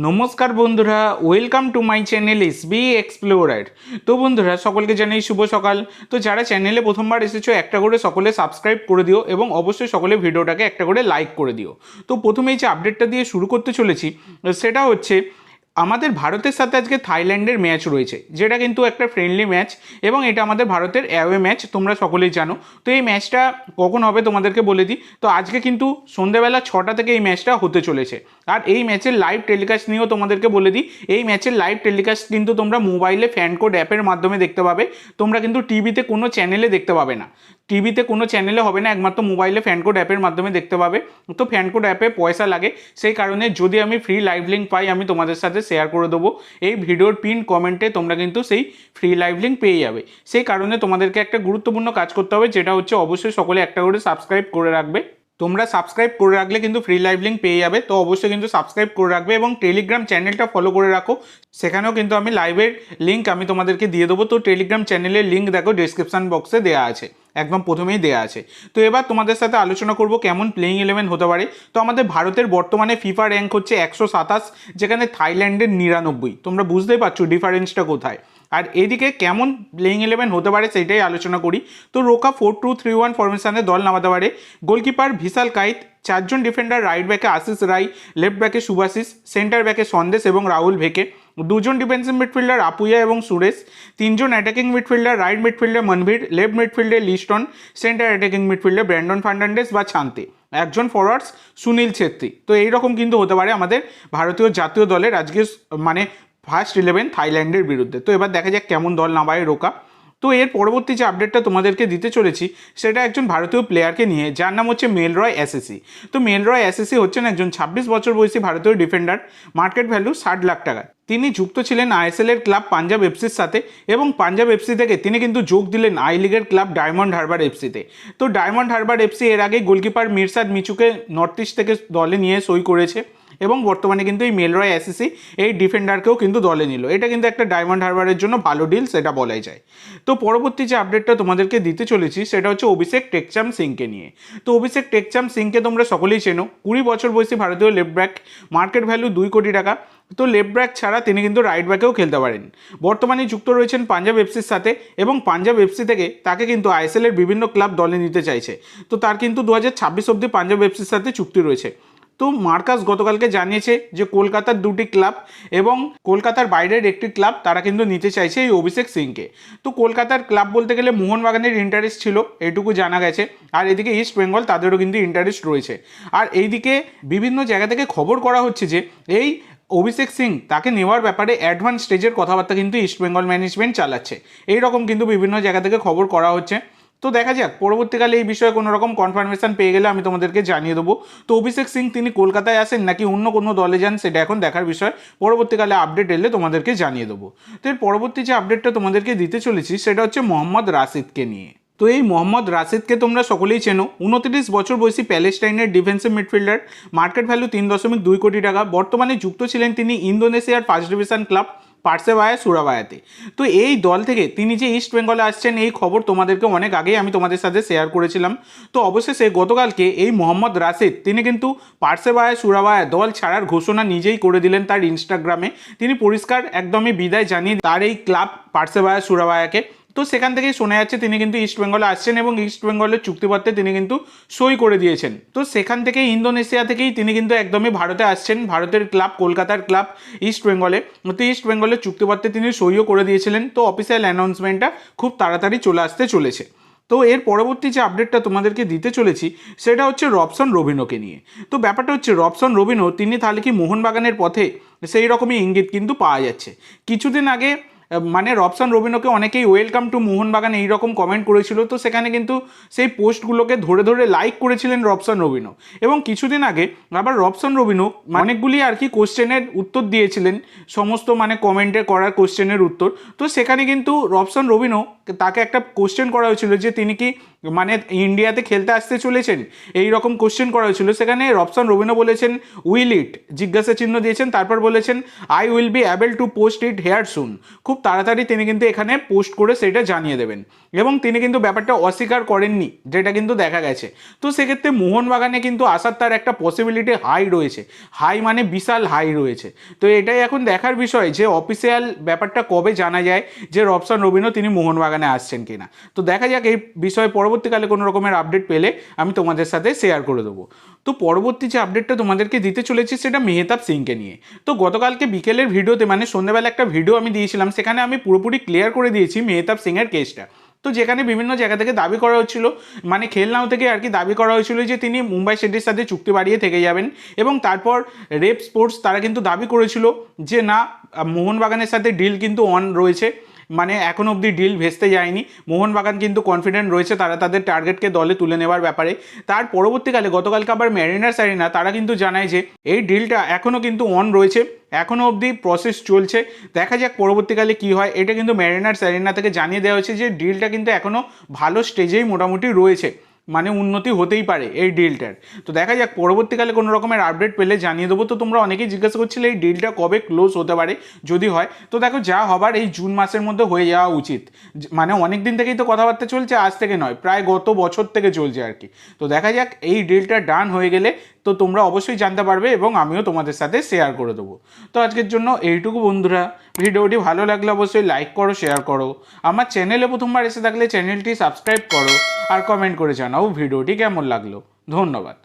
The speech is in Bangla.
নমস্কার বন্ধুরা welcome to my channel S B explorer তো বন্ধুরা, সকলকে জানাই শুভ সকাল। তো যারা চ্যানেলে প্রথমবার এসেছ, একটা করে সকলে সাবস্ক্রাইব করে দিও এবং অবশ্যই সকলে ভিডিওটাকে একটা করে লাইক করে দিও। তো প্রথমেই যে আপডেটটা দিয়ে শুরু করতে চলেছি, সেটা হচ্ছে আমাদের ভারতের সাথে আজকে থাইল্যান্ডের ম্যাচ রয়েছে, যেটা কিন্তু একটা ফ্রেন্ডলি ম্যাচ এবং এটা আমাদের ভারতের অ্যাওয়ে ম্যাচ তোমরা সকলেই জানো। তো এই ম্যাচটা কখন হবে তোমাদেরকে বলে দিই। তো আজকে কিন্তু সন্ধ্যেবেলা ছটা থেকে এই ম্যাচটা হতে চলেছে। আর এই ম্যাচের লাইভ টেলিকাস্ট নিয়েও তোমাদেরকে বলে দিই, এই ম্যাচের লাইভ টেলিকাস্ট কিন্তু তোমরা মোবাইলে ফ্যান কোড অ্যাপের মাধ্যমে দেখতে পাবে। তোমরা কিন্তু টিভিতে কোনো চ্যানেলে দেখতে পাবে না। টিভিতে কোনো চ্যানেলে হবে না, একমাত্র মোবাইলে ফ্যান কোড অ্যাপের মাধ্যমে দেখতে পাবে। তো ফ্যান কোড অ্যাপে পয়সা লাগে, সেই কারণে যদি আমি ফ্রি লাইভ লিঙ্ক পাই, আমি তোমাদের সাথে শেয়ার করে দেবো। এই ভিডিওর পিন কমেন্টে তোমরা কিন্তু সেই ফ্রি লাইভ লিঙ্ক পেয়ে যাবে। সেই কারণে তোমাদেরকে একটা গুরুত্বপূর্ণ কাজ করতে হবে, যেটা হচ্ছে অবশ্যই সকলে একটা করে সাবস্ক্রাইব করে রাখবে। তোমরা সাবস্ক্রাইব করে রাখলে কিন্তু ফ্রি লাইভ লিঙ্ক পেয়ে যাবে। তো অবশ্যই কিন্তু সাবস্ক্রাইব করে রাখবে এবং টেলিগ্রাম চ্যানেলটা ফলো করে রাখো। সেখানেও কিন্তু আমি লাইভের লিঙ্ক আমি তোমাদেরকে দিয়ে দেবো। তো টেলিগ্রাম চ্যানেলের লিঙ্ক দেখো ডিসক্রিপশন বক্সে দেওয়া আছে। একদম প্রথমেই দেওয়া আছে। তো এবার তোমাদের সাথে আলোচনা করব কেমন প্লেইং ইলেভেন হতে পারে। তো আমাদের ভারতের বর্তমানে ফিফা র্যাঙ্ক হচ্ছে একশো সাতাশ, যেখানে থাইল্যান্ডের নিরানব্বই। তোমরা বুঝতেই পারছ ডিফারেন্সটা কোথায়। আর এদিকে কেমন প্লেইং ইলেভেন হতে পারে সেটাই আলোচনা করি। তো Roca four two three one ফরমেশনে দল নামাতে পারে। গোলকিপার ভিশাল কাইত, চারজন ডিফেন্ডার রাইট ব্যাকে আশিস রায় লেফট ব্যাকে সুভাশিস সেন্টার ব্যাকে সন্দেশ এবং রাহুল ভেকে। দুজন ডিফেন্সিভ মিডফিল্ডার আপুয়া এবং সুরেশ, তিনজন attacking midfielder right midfielder Manvir left মিডফিল্ডে Liston centre attacking মিডফিল্ডে ব্র্যান্ডন ফার্নান্ডেস বা ছান্তে। একজন ফরওয়ার্ডস সুনীল ছেত্রী। তো এইরকম কিন্তু হতে পারে আমাদের ভারতীয় জাতীয় দলের আজকে মানে ফার্স্ট ইলেভেন থাইল্যান্ডের বিরুদ্ধে। তো এবার দেখা যাক কেমন দল নামায় রোকা। তো এর পরবর্তী যে আপডেটটা তোমাদেরকে দিতে চলেছি, সেটা একজন ভারতীয় প্লেয়ারকে নিয়ে, যার নাম হচ্ছে মেলরয় এসএসি তো মেলরয় এসএসি হচ্ছেন একজন ছাব্বিশ বছর বয়সী ভারতীয় ডিফেন্ডার মার্কেট ভ্যালু ষাট লাখ টাকা। তিনি যুক্ত ছিলেন আইএসএল এর ক্লাব পাঞ্জাব এফসির সাথে এবং পাঞ্জাব এফসি থেকে তিনি কিন্তু যোগ দিলেন আই লিগের ক্লাব ডায়মন্ড হারবার এফসিতে তো। ডায়মন্ড হারবার এফসি এর আগে গোলকিপার মিরসাদ মিচুকে নর্থ ইস্ট থেকে দলে নিয়ে সই করেছে। এবং বর্তমানে কিন্তু এই মেলরয় এসএসি এই ডিফেন্ডারকেও কিন্তু দলে নিল। এটা কিন্তু একটা ডায়মন্ড হারবারের জন্য ভালো ডিল সেটা বলাই যায়। তো পরবর্তী যে আপডেটটা তোমাদেরকে দিতে চলেছি সেটা হচ্ছে অভিষেক টেকচাম সিংকে নিয়ে। তো অভিষেক টেকচাম সিংকে তোমরা সকলেই চেনো। কুড়ি বছর বয়সী ভারতীয় লেফট ব্যাক মার্কেট ভ্যালু দুই কোটি টাকা। তো লেফট ব্যাক ছাড়া তিনি কিন্তু রাইট ব্যাকেও খেলতে পারেন। বর্তমানে যুক্ত রয়েছেন পাঞ্জাব এফসির সাথে এবং পাঞ্জাব এফসি থেকে তাকে কিন্তু আইএসএলের বিভিন্ন ক্লাব দলে নিতে চাইছে। তো তার কিন্তু দু হাজার ছাব্বিশ অব্দি পাঞ্জাব এফসির সাথে চুক্তি রয়েছে। তো মার্কাস গতকালকে জানিয়েছে যে কলকাতার দুটি ক্লাব এবং কলকাতার বাইরের একটি ক্লাব তারা কিন্তু নিতে চাইছে এই অভিষেক সিংকে। তো কলকাতার ক্লাব বলতে গেলে মোহনবাগানের ইন্টারেস্ট ছিল, এটুকু জানা গেছে। আর এদিকে ইস্ট বেঙ্গল তাদেরও কিন্তু ইন্টারেস্ট রয়েছে। আর এইদিকে বিভিন্ন জায়গা থেকে খবর করা হচ্ছে যে এই অভিষেক সিং তাকে নেওয়ার ব্যাপারে অ্যাডভান্স স্টেজের কথাবার্তা কিন্তু ইস্ট বেঙ্গল ম্যানেজমেন্ট চালাচ্ছে। এই রকম কিন্তু বিভিন্ন জায়গা থেকে খবর করা হচ্ছে। তো দেখা যাক, পরবর্তীকালে এই বিষয়ে কোনো রকম কনফার্মেশন পেয়ে গেলে আমি তোমাদেরকে জানিয়ে দেবো। তো অভিষেক সিং, তিনি কলকাতায় আসেন নাকি অন্য কোনো দলে যান, সেটা এখন দেখার বিষয়। পরবর্তীকালে আপডেট এলে তোমাদেরকে জানিয়ে দেবো। তো এর পরবর্তী যে আপডেটটা তোমাদেরকে দিতে চলেছি, সেটা হচ্ছে মোহাম্মদ রাশিদকে নিয়ে। তো এই মোহাম্মদ রাশিদকে তোমরা সকলেই চেনো। উনত্রিশ বছর বয়সী প্যালেস্টাইনের ডিফেন্সিভ মিডফিল্ডার মার্কেট ভ্যালু তিন দশমিক দুই কোটি টাকা। বর্তমানে যুক্ত ছিলেন তিনি ইন্দোনেশিয়ার ফার্স্ট ডিভিশন ক্লাব পার্সেবায়া সুরাবায়াতে তো এই দল থেকে তিনি যে ইস্ট বেঙ্গলে আসছেন, এই খবর তোমাদেরকে অনেক আগেই আমি তোমাদের সাথে শেয়ার করেছিলাম। তো অবশেষে গতকালকে এই মোহাম্মদ রাশেদ, তিনি কিন্তু পার্সেবায়া সুরাবায়া দল ছাড়ার ঘোষণা নিজেই করে দিলেন তার ইনস্টাগ্রামে তিনি পরিষ্কার একদমই বিদায় জানিয়ে তার এই ক্লাব পার্সেবায়া সুরাবায়াকে তো সেখান থেকেই শোনা যাচ্ছে তিনি কিন্তু ইস্ট বেঙ্গলে আসছেন এবং ইস্ট বেঙ্গলের চুক্তিপত্রে তিনি কিন্তু সই করে দিয়েছেন। তো সেখান থেকে ইন্দোনেশিয়া থেকেই তিনি কিন্তু একদমই ভারতে আসছেন, ভারতের ক্লাব, কলকাতার ক্লাব ইস্ট বেঙ্গলে তো ইস্ট বেঙ্গলের চুক্তিপত্রে তিনি সইও করে দিয়েছিলেন। তো অফিসিয়াল অ্যানাউন্সমেন্টটা খুব তাড়াতাড়ি চলে আসতে চলেছে। তো এর পরবর্তী যে আপডেটটা তোমাদেরকে দিতে চলেছি, সেটা হচ্ছে রবসন রবিনোকে নিয়ে। তো ব্যাপারটা হচ্ছে রবসন রবিনো তিনি তাহলে কি মোহনবাগানের পথে সেই রকমই ইঙ্গিত কিন্তু পাওয়া যাচ্ছে। কিছুদিন আগে মানে রবসান রবিনোকে অনেকেই ওয়েলকাম টু মোহনবাগান এইরকম কমেন্ট করেছিল। তো সেখানে কিন্তু সেই পোস্টগুলোকে ধরে ধরে লাইক করেছিলেন রবসান রবিনো এবং কিছুদিন আগে আবার রবসান রবিনো অনেকগুলি আর কি কোশ্চেনের উত্তর দিয়েছিলেন। সমস্ত মানে কমেন্টে করার কোশ্চেনের উত্তর। তো সেখানে কিন্তু রবসান রবিনো তাকে একটা কোশ্চেন করা হয়েছিল যে তিনি কি মানে ইন্ডিয়াতে খেলতে আসতে চলেছেন? এই রকম কোশ্চেন করা হয়েছিল। সেখানে রবসান রবিনো বলেছেন উইল ইট জিজ্ঞাসা চিহ্ন দিয়েছেন। তারপর বলেছেন I will be able to post it here soon খুব খুব তাড়াতাড়ি তিনি কিন্তু এখানে পোস্ট করে সেটা জানিয়ে দেবেন। এবং তিনি কিন্তু ব্যাপারটা অস্বীকার করেননি, যেটা কিন্তু দেখা গেছে। তো সেক্ষেত্রে মোহনবাগানে কিন্তু আসার তার একটা পসিবিলিটি হাই রয়েছে। হাই মানে বিশাল হাই রয়েছে। তো এটাই এখন দেখার বিষয় যে অফিসিয়াল ব্যাপারটা কবে জানা যায় যে রবসান রবিনও তিনি মোহনবাগানে আসছেন কিনা। তো দেখা যাক এই বিষয়ে পরবর্তীকালে কোনো রকমের আপডেট পেলে আমি তোমাদের সাথে শেয়ার করে দেবো। তো পরবর্তী যে আপডেটটা তোমাদেরকে দিতে চলেছি সেটা মেহতাব সিংকে নিয়ে। তো গতকালকে বিকেলের ভিডিওতে মানে সন্ধ্যাবেলা একটা ভিডিও আমি দিয়েছিলাম, সেখানে আমি পুরোপুরি ক্লিয়ার করে দিয়েছি মেহতাব সিংয়ের কেসটা তো যেখানে বিভিন্ন জায়গা থেকে দাবি করা হচ্ছিল মানে খেলনাও থেকে আর কি দাবি করা হয়েছিল যে তিনি মুম্বাই সিটির সাথে চুক্তি বাড়িয়ে থেকে যাবেন এবং তারপর রেপ স্পোর্টস তারা কিন্তু দাবি করেছিল যে না, মোহনবাগানের সাথে ডিল কিন্তু অন রয়েছে। মানে এখন অবধি ডিল ভেস্তে যায়নি। মোহনবাগান কিন্তু কনফিডেন্ট রয়েছে তারা তাদের টার্গেটকে দলে তুলে নেওয়ার ব্যাপারে। তার পরবর্তীকালে গতকালকে আবার ম্যারিনার্স অ্যারিনা তারা কিন্তু জানায় যে এই ডিলটা এখনও কিন্তু অন রয়েছে এখনও অবধি প্রসেস চলছে। দেখা যাক পরবর্তীকালে কি হয়। এটা কিন্তু ম্যারিনার্স অ্যারিনা থেকে জানিয়ে দেওয়া হয়েছে যে ডিলটা কিন্তু এখনও ভালো স্টেজেই মোটামুটি রয়েছে। মানে উন্নতি হতেই পারে এই ডিলটার তো দেখা যাক, পরবর্তীকালে কোনো রকমের আপডেট পেলে জানিয়ে দেবো। তো তোমরা অনেকেই জিজ্ঞাসা করছিলে এই ডিলটা কবে ক্লোজ হতে পারে, যদি হয়। তো দেখো, যা হবার এই জুন মাসের মধ্যে হয়ে যাওয়া উচিত। মানে অনেক দিন থেকেই তো কথাবার্তা চলছে, আজ থেকে নয়, প্রায় গত বছর থেকে চলছে আর কি। তো দেখা যাক, এই ডিলটা ডান হয়ে গেলে তো তোমরা অবশ্যই জানতে পারবে এবং আমিও তোমাদের সাথে শেয়ার করে দেবো। তো আজকের জন্য এইটুকু বন্ধুরা। ভিডিওটি ভালো লাগলে অবশ্যই লাইক করো শেয়ার করো। আমার চ্যানেলে প্রথমবার এসে থাকলে চ্যানেলটি সাবস্ক্রাইব করো আর কমেন্ট করে জানাও ভিডিওটি কেমন লাগল? ধন্যবাদ।